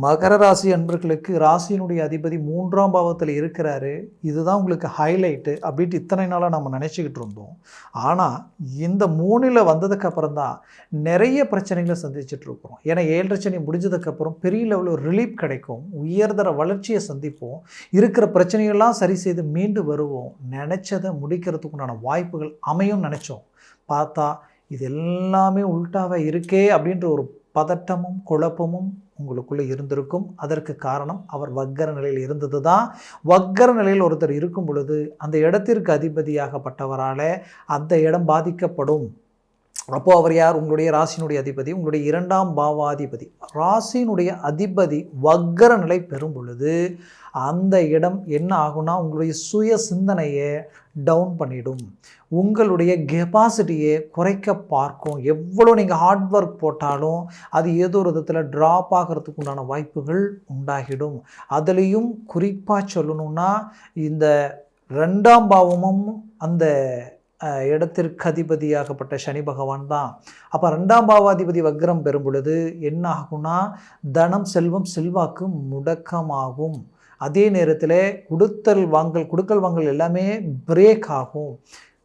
மகர ராசி அன்பர்களுக்கு ராசியினுடைய அதிபதி மூன்றாம் பாவத்தில் இருக்கிறாரு. இதுதான் உங்களுக்கு ஹைலைட்டு அப்படின்ட்டு இத்தனை நாளாக நம்ம நினச்சிக்கிட்டு இருந்தோம். ஆனால் இந்த மூணில் வந்ததுக்கப்புறம் தான் நிறைய பிரச்சனைகளை சந்திச்சிட்ருக்குறோம் ஏன்னா ஏழரை சனி முடிஞ்சதுக்கப்புறம் பெரிய லெவலில் ரிலீஃப் கிடைக்கும். உயர்தர வளர்ச்சியை சந்திப்போம். இருக்கிற பிரச்சனைகள்லாம் சரி செய்து மீண்டு வருவோம். நினச்சதை முடிக்கிறதுக்குண்டான வாய்ப்புகள் அமையும் நினச்சோம். பார்த்தா இது எல்லாமே உள்டாவாக இருக்கே அப்படின்ற ஒரு பதட்டமும் குழப்பமும் உங்களுக்குள்ளே இருந்திருக்கும். அதற்கு காரணம் அவர் வக்கர நிலையில் இருந்தது தான் வக்கர நிலையில் ஒருத்தர் இருக்கும் பொழுது அந்த இடத்திற்கு அதிபதியாகப்பட்டவரால் அந்த இடம் பாதிக்கப்படும். அப்போது அவர் யார்? உங்களுடைய ராசியினுடைய அதிபதி உங்களுடைய இரண்டாம் பாவாதிபதி. ராசியினுடைய அதிபதி வக்கர நிலை பெறும் பொழுது அந்த இடம் என்ன ஆகும்னா உங்களுடைய சுய சிந்தனையை டவுன் பண்ணிடும். உங்களுடைய கெப்பாசிட்டியை குறைக்க பார்க்கும். எவ்வளோ நீங்கள் ஹார்ட் ஒர்க் போட்டாலும் அது ஏதோ ஒரு விதத்தில் ட்ராப் ஆகிறதுக்கு உண்டான வாய்ப்புகள் உண்டாகிடும். அதுலேயும் குறிப்பாக சொல்லணும்னா இந்த ரெண்டாம் பாவமும் அந்த இடத்திற்கு அதிபதியாகப்பட்ட சனி பகவான் தான். அப்போ ரெண்டாம் பாவாதிபதி வக்ரம் பெறும் பொழுது என்ன ஆகும்னா தனம் செல்வம் செல்வாக்கு முடக்கமாகும். அதே நேரத்தில் கொடுத்தல் வாங்கல் கொடுக்கல் வாங்கல் எல்லாமே பிரேக் ஆகும்.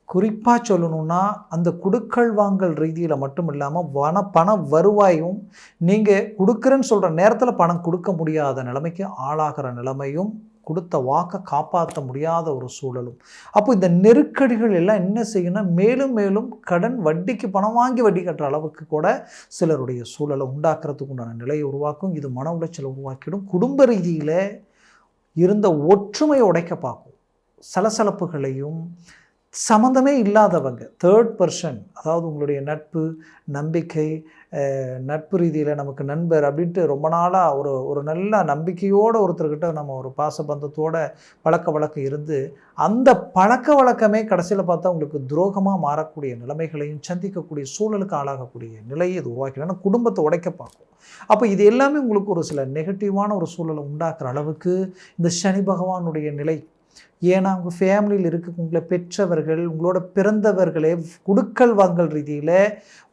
குறிப்பாக சொல்லணும்னா அந்த குடுக்கல் வாங்கல் ரீதியில் மட்டும் இல்லாமல் வன பண வருவாயும் நீங்கள் கொடுக்குறேன்னு சொல்கிற நேரத்தில் பணம் கொடுக்க முடியாத நிலைமைக்கு ஆளாகிற நிலைமையும் கொடுத்த வாக்கை காப்பாற்ற முடியாத ஒரு சூழலும். அப்போ இந்த நெருக்கடிகள் எல்லாம் என்ன செய்யணும்னா மேலும் மேலும் கடன் வட்டிக்கு பணம் வாங்கி வட்டி கட்டுற அளவுக்கு கூட சிலருடைய சூழலை உண்டாக்குறதுக்கு உண்டான நிலையை உருவாக்கும். இது மன உளைச்சலை உருவாக்கிடும். குடும்ப ரீதியில் இருந்த ஒற்றுமையை உடைக்க பார்க்கும். சலசலப்புகளையும் சம்மந்தமே இல்லாதவங்க. தேர்ட் பர்சன் அதாவது உங்களுடைய நட்பு நம்பிக்கை நட்பு ரீதியில் நமக்கு நண்பர் அப்படின்ட்டு ரொம்ப நாளாக ஒரு ஒரு நல்ல நம்பிக்கையோடு ஒருத்தர்கிட்ட நம்ம ஒரு பாசபந்தத்தோட பழக்க வழக்கம் இருந்து அந்த பழக்க வழக்கமே கடைசியில் பார்த்தா உங்களுக்கு துரோகமாக மாறக்கூடிய நிலைமைகளையும் சந்திக்கக்கூடிய சூழலுக்கு ஆளாகக்கூடிய நிலையை இது உருவாக்கிடும் ஏன்னா குடும்பத்தை உடைக்க பார்க்கும். அப்போ இது எல்லாமே உங்களுக்கு ஒரு சில நெகட்டிவான ஒரு சூழலை உண்டாக்குற அளவுக்கு இந்த சனி பகவானுடைய நிலை ஏன்னா உங்கள் ஃபேமிலியில் இருக்க உங்களை பெற்றவர்கள் உங்களோட பிறந்தவர்களே குடுக்கல் வாங்கல் ரீதியில்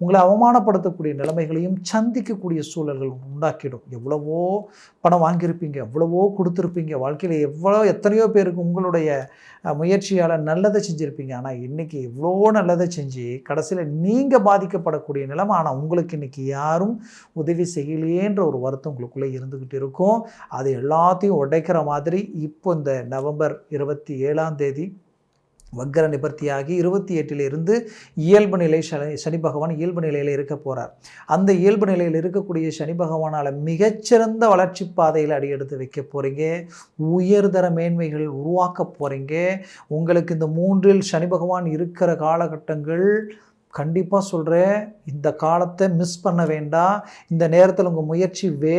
உங்களை அவமானப்படுத்தக்கூடிய நிலைமைகளையும் சந்திக்கக்கூடிய சூழல்கள் உண்டாக்கிடும். எவ்வளவோ பணம் வாங்கியிருப்பீங்க எவ்வளவோ கொடுத்துருப்பீங்க வாழ்க்கையில் எவ்வளோ எத்தனையோ பேருக்கு உங்களுடைய முயற்சியால் நல்லதை செஞ்சுருப்பீங்க. ஆனால் இன்றைக்கி எவ்வளோ நல்லதை செஞ்சு கடைசியில் நீங்கள் பாதிக்கப்படக்கூடிய நிலைமை. ஆனால் உங்களுக்கு இன்றைக்கி யாரும் உதவி செய்யலையேன்ற ஒரு வருத்தம் உங்களுக்குள்ளே இருந்துக்கிட்டு இருக்கும். அது எல்லாத்தையும் உடைக்கிற மாதிரி இப்போ இந்த நவம்பர் இருபத்தி ஏழாம் தேதி வக்கர நிபர்த்தியாகி இருபத்தி எட்டிலிருந்து இயல்பு நிலை சனி சனி பகவான் இயல்பு நிலையில் இருக்க போகிறார் அந்த இயல்பு நிலையில் இருக்கக்கூடிய சனி பகவானால் மிகச்சிறந்த வளர்ச்சி பாதையில் அடியெடுத்து வைக்க போகிறீங்க உயர்தர மேன்மைகள் உருவாக்க போகிறீங்க உங்களுக்கு இந்த மூன்றில் சனி பகவான் இருக்கிற காலகட்டங்கள் கண்டிப்பாக சொல்கிறேன் இந்த காலத்தை மிஸ் பண்ண வேண்டாம். இந்த நேரத்தில் உங்கள் முயற்சி வே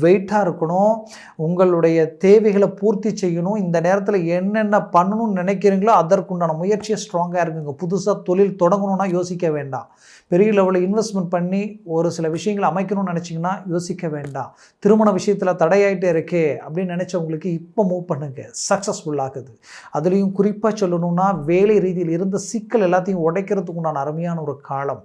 வெயிட்டாக இருக்கணும். உங்களுடைய தேவைகளை பூர்த்தி செய்யணும். இந்த நேரத்தில் என்னென்ன பண்ணணும்னு நினைக்கிறீங்களோ அதற்குண்டான முயற்சியை ஸ்ட்ராங்காக இருக்குங்க. புதுசாக தொழில் தொடங்கணும்னா யோசிக்க வேண்டாம். பெரிய லெவலில் இன்வெஸ்ட்மெண்ட் பண்ணி ஒரு சில விஷயங்களை அமைக்கணும்னு நினச்சிங்கன்னா யோசிக்க வேண்டாம். திருமண விஷயத்தில் தடையாயிட்டே இருக்கே அப்படின்னு நினச்சவங்களுக்கு இப்போ மூவ் பண்ணுங்க. சக்ஸஸ்ஃபுல்லாகுது அதுலேயும் குறிப்பாக சொல்லணும்னா வேலை ரீதியில் இருந்த சிக்கல் எல்லாத்தையும் உடைக்கிறதுக்கு உண்டான அருமையான ஒரு காலம்.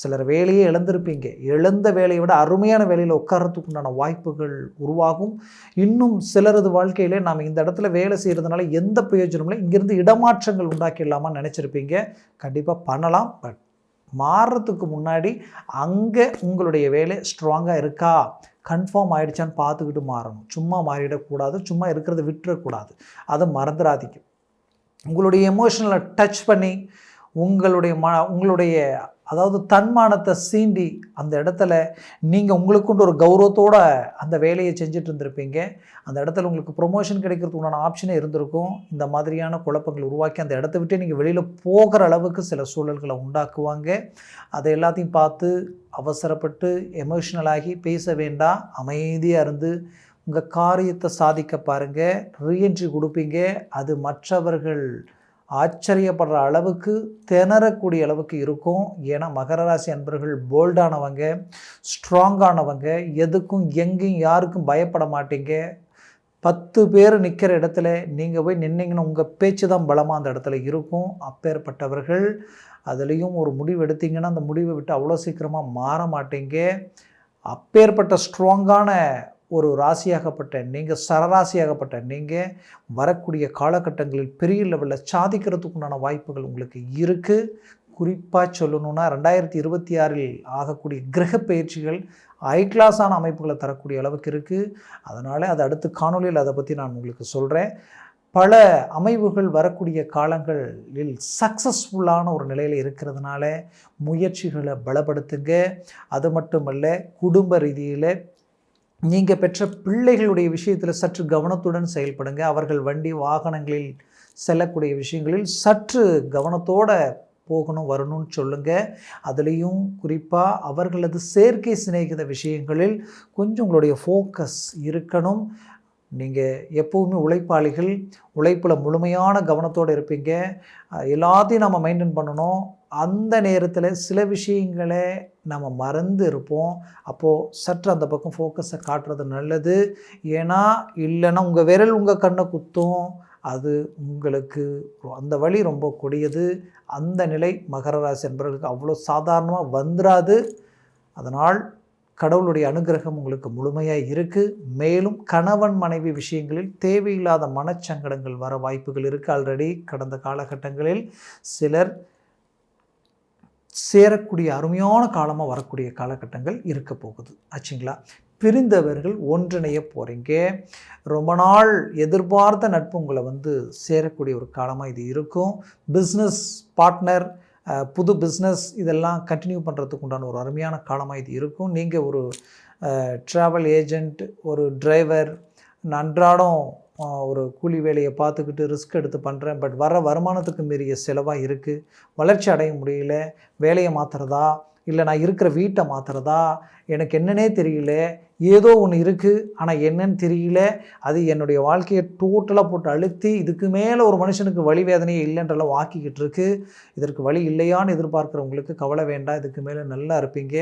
சிலர் வேலையே இழந்திருப்பீங்க. இழந்த வேலையை விட அருமையான வேலையில் உட்கார்றதுக்கு உண்டான வாய்ப்புகள் உருவாகும். இன்னும் சிலரது வாழ்க்கையிலே நாம் இந்த இடத்துல வேலை செய்கிறதுனால எந்த பிரயோஜனமும் இல்லை. இங்கேருந்து இடமாற்றங்கள் உண்டாக்கிடலாமான்னு நினச்சிருப்பீங்க. கண்டிப்பாக பண்ணலாம். பட் மாறுறதுக்கு முன்னாடி அங்கே உங்களுடைய வேலை ஸ்ட்ராங்காக இருக்கா? கன்ஃபார்ம் ஆயிடுச்சான்னு பார்த்துக்கிட்டு மாறணும். சும்மா மாறிடக்கூடாது. சும்மா இருக்கிறத விட்டுறக்கூடாது. அதை மறந்துடாதீங்க. உங்களுடைய எமோஷனலை டச் பண்ணி உங்களுடைய ம உங்களுடைய அதாவது தன்மானத்தை சீண்டி அந்த இடத்துல நீங்கள் உங்களுக்குண்டு ஒரு கௌரவத்தோடு அந்த வேலையை செஞ்சுட்டு இருந்திருப்பீங்க. அந்த இடத்துல உங்களுக்கு ப்ரொமோஷன் கிடைக்கிறதுக்கு உண்டான ஆப்ஷனே இருந்திருக்கும். இந்த மாதிரியான குழப்பங்கள் உருவாக்கி அந்த இடத்த விட்டு நீங்கள் வெளியில் போகிற அளவுக்கு சில சூழல்களை உண்டாக்குவாங்க. அதை எல்லாத்தையும் பார்த்து அவசரப்பட்டு எமோஷ்னலாகி பேச வேண்டாம். அமைதியாக இருந்து உங்கள் காரியத்தை சாதிக்க பாருங்கள் ரீஎன்ட்ரி கொடுப்பீங்க. அது மற்றவர்கள் ஆச்சரியப்படுற அளவுக்கு திணறக்கூடிய அளவுக்கு இருக்கும். ஏன்னா மகர ராசி அன்பர்கள் போல்டானவங்க ஸ்ட்ராங்கானவங்க எதுக்கும் எங்கேயும் யாருக்கும் பயப்பட மாட்டீங்க. பத்து பேர் நிற்கிற இடத்துல நீங்கள் போய் நின்னீங்கன்னா உங்கள் பேச்சு தான் பலமாக அந்த இடத்துல இருக்கும். அப்பேற்பட்டவர்கள் அதுலேயும் ஒரு முடிவு எடுத்தீங்கன்னா அந்த முடிவை விட்டு அவ்வளோ சீக்கிரமாக மாற மாட்டீங்க. அப்பேற்பட்ட ஸ்ட்ராங்கான ஒரு ராசியாகப்பட்ட நீங்கள் சரராசியாகப்பட்ட நீங்கள் வரக்கூடிய காலகட்டங்களில் பெரிய லெவலில் சாதிக்கிறதுக்குண்டான வாய்ப்புகள் உங்களுக்கு இருக்குது குறிப்பாக சொல்லணுன்னா ரெண்டாயிரத்தி இருபத்தி ஆறில் ஆகக்கூடிய கிரக பயிற்சிகள் ஹை கிளாஸான அமைப்புகளை தரக்கூடிய அளவுக்கு இருக்குது அதனால் அது அடுத்து காணொலியில் அதை பற்றி நான் உங்களுக்கு சொல்கிறேன் பல அமைவுகள் வரக்கூடிய காலங்களில் சக்ஸஸ்ஃபுல்லான ஒரு நிலையில் இருக்கிறதுனால முயற்சிகளை பலப்படுத்துங்க. அது மட்டுமல்ல குடும்ப ரீதியில் நீங்கள் பெற்ற பிள்ளைகளுடைய விஷயத்தில் சற்று கவனத்துடன் செயல்படுங்க. அவர்கள் வண்டி வாகனங்களில் செல்லக்கூடிய விஷயங்களில் சற்று கவனத்தோடு போகணும் வரணும்னு சொல்லுங்கள் அதுலேயும் குறிப்பாக அவர்களது செயற்கை சிநேகித விஷயங்களில் கொஞ்சம் உங்களுடைய ஃபோக்கஸ் இருக்கணும். நீங்கள் எப்போவுமே உழைப்பாளிகள் உழைப்பில் முழுமையான கவனத்தோடு இருப்பீங்க. எல்லாத்தையும் நம்ம மெயின்டைன் பண்ணணும். அந்த நேரத்தில் சில விஷயங்களை நம்ம மறந்து இருப்போம் அப்போது சற்று அந்த பக்கம் ஃபோக்கஸை காட்டுறது நல்லது. ஏன்னா இல்லைன்னா உங்கள் விரல் உங்கள் கண்ணை குத்தும். அது உங்களுக்கு அந்த வழி ரொம்ப கொடியது. அந்த நிலை மகர ராசி என்பவர்களுக்கு அவ்வளோ சாதாரணமாக வந்துடாது அதனால் கடவுளுடைய அனுகிரகம் உங்களுக்கு முழுமையாக இருக்குது மேலும் கணவன் மனைவி விஷயங்களில் தேவையில்லாத மனச்சங்கடங்கள் வர வாய்ப்புகள் இருக்குது ஆல்ரெடி கடந்த காலகட்டங்களில் சிலர் சேரக்கூடிய அருமையான காலமாக வரக்கூடிய காலகட்டங்கள் இருக்க போகுது. ஆச்சுங்களா? பிரிந்தவர்கள் ஒன்றிணைய போகிறீங்க ரொம்ப நாள் எதிர்பார்த்த நட்பு உங்களை வந்து சேரக்கூடிய ஒரு காலமாக இது இருக்கும். பிஸ்னஸ் பார்ட்னர் புது பிஸ்னஸ் இதெல்லாம் கண்டினியூ பண்ணுறதுக்கு உண்டான ஒரு அருமையான காலமாக இது இருக்கும். நீங்கள் ஒரு ட்ராவல் ஏஜெண்ட் ஒரு டிரைவர் அன்றாடம் ஒரு கூலி வேலையை பார்த்துக்கிட்டு ரிஸ்க் எடுத்து பண்ணுறேன் பட் வர வருமானத்துக்கு மீறிய செலவாக இருக்குது வளர்ச்சி அடைய முடியல. வேலையை மாற்றுறதா இல்லை நான் இருக்கிற வீட்டை மாற்றுறதா எனக்கு என்னன்னே தெரியல. ஏதோ ஒன்று இருக்குது ஆனால் என்னன்னு தெரியல. அது என்னுடைய வாழ்க்கையை டோட்டலாக போட்டு அழுத்தி இதுக்கு மேலே ஒரு மனுஷனுக்கு வழி வேதனையே இல்லைன்றலாம் வாக்கிக்கிட்டு இருக்கு. இதற்கு வழி இல்லையான்னு எதிர்பார்க்குறவங்களுக்கு கவலை வேண்டாம் இதுக்கு மேலே நல்லா இருப்பீங்க.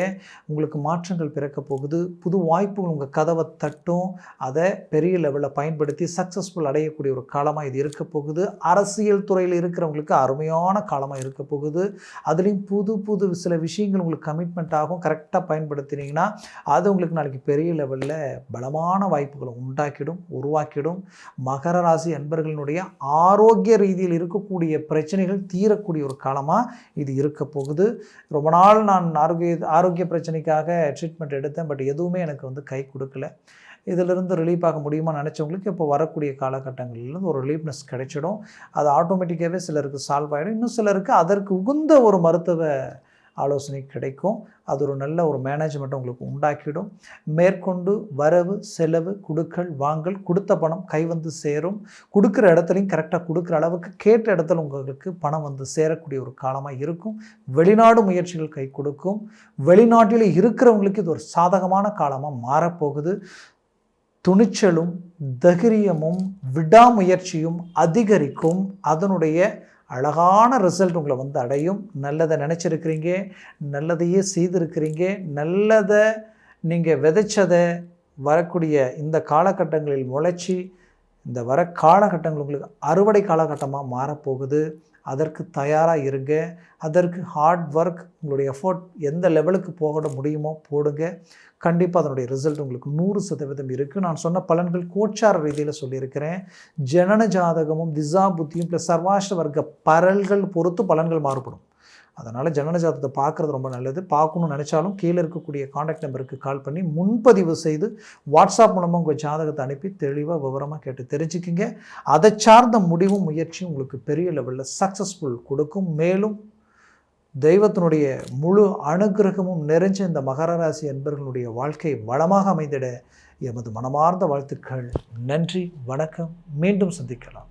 உங்களுக்கு மாற்றங்கள் பிறக்க போகுது. புது வாய்ப்புகள் உங்கள் கதவை தட்டும். அதை பெரிய லெவலில் பயன்படுத்தி சக்ஸஸ்ஃபுல் அடையக்கூடிய ஒரு காலமாக இது இருக்க போகுது. அரசியல் துறையில் இருக்கிறவங்களுக்கு அருமையான காலமாக இருக்க போகுது. அதுலேயும் புது புது சில விஷயங்கள் உங்களுக்கு கமிட்மெண்ட் ஆகும். கரெக்டாக பயன்படுத்தினீங்கன்னா அது உங்களுக்கு நாளைக்கு பெரிய லெவலில் பலமான வாய்ப்புகளை உண்டாக்கிடும் உருவாக்கிடும். மகர ராசி அன்பர்களினுடைய ஆரோக்கிய ரீதியில் இருக்கக்கூடிய பிரச்சனைகள் தீரக்கூடிய ஒரு காலமாக இது இருக்க போகுது. ரொம்ப நாள் நான் ஆரோக்கிய ஆரோக்கிய பிரச்சனைக்காக ட்ரீட்மெண்ட் எடுத்தேன் பட் எதுவுமே எனக்கு வந்து கை கொடுக்கல. இதிலிருந்து ரிலீஃப் ஆக முடியுமா நினச்சவங்களுக்கு இப்போ வரக்கூடிய காலகட்டங்களில் ஒரு ரிலீஃப்னஸ் கிடைச்சிடும். அது ஆட்டோமேட்டிக்காகவே சிலருக்கு சால்வ் ஆகிடும் இன்னும் சிலருக்கு அதற்கு உகுந்த ஒரு மருத்துவ ஆலோசனை கிடைக்கும். அது ஒரு நல்ல ஒரு மேனேஜ்மெண்ட் உங்களுக்கு உண்டாக்கிடும். மேற்கொண்டு வரவு செலவு கொடுக்கல் வாங்கல் கொடுத்த பணம் கை வந்து சேரும். கொடுக்குற இடத்துலையும் கரெக்டாக கொடுக்குற அளவுக்கு கேட்ட இடத்துல உங்களுக்கு பணம் வந்து சேரக்கூடிய ஒரு காலமாக இருக்கும். வெளிநாடு முயற்சிகள் கை கொடுக்கும். வெளிநாட்டில் இருக்கிறவங்களுக்கு இது ஒரு சாதகமான காலமாக மாறப்போகுது. துணிச்சலும் தைரியமும் விடாமுயற்சியும் அதிகரிக்கும். அதனுடைய அழகான ரிசல்ட் உங்களை வந்து அடையும். நல்லதை நினச்சிருக்கிறீங்க நல்லதையே செய்திருக்கிறீங்க நல்லதை நீங்கள் விதைச்சதை வரக்கூடிய இந்த காலகட்டங்களில் முளைச்சி இந்த வர காலகட்டங்கள் உங்களுக்கு அறுவடை காலகட்டமாக மாறப்போகுது. அதற்கு தயாராக இருங்க. அதற்கு ஹார்ட் ஒர்க் உங்களுடைய எஃபோர்ட் எந்த லெவலுக்கு போக முடியுமோ போடுங்க. கண்டிப்பாக அதனுடைய ரிசல்ட் உங்களுக்கு நூறு சதவீதம் இருக்குது நான் சொன்ன பலன்கள் கோச்சார ரீதியில் சொல்லியிருக்கிறேன். ஜனன ஜாதகமும் திசா புத்தியும் ப்ளஸ் சர்வாஷ்ட வர்க்க பரல்கள் பொறுத்து பலன்கள் மாறுபடும். அதனால் ஜனன ஜாதகத்தை பார்க்குறது ரொம்ப நல்லது. பார்க்கணும்னு நினச்சாலும் கீழே இருக்கக்கூடிய காண்டாக்ட் நம்பருக்கு கால் பண்ணி முன்பதிவு செய்து வாட்ஸ்அப் மூலமாக உங்கள் ஜாதகத்தை அனுப்பி தெளிவாக விவரமாக கேட்டு தெரிஞ்சுக்கிங்க. அதை சார்ந்த முடிவும் முயற்சியும் உங்களுக்கு பெரிய லெவலில் சக்ஸஸ்ஃபுல் கொடுக்கும். மேலும் தெய்வத்தினுடைய முழு அனுகிரகமும் நிறைஞ்ச இந்த மகர ராசி என்பர்களுடைய வாழ்க்கை வளமாக அமைந்திட எமது மனமார்ந்த வாழ்த்துக்கள். நன்றி வணக்கம். மீண்டும் சந்திக்கலாம்.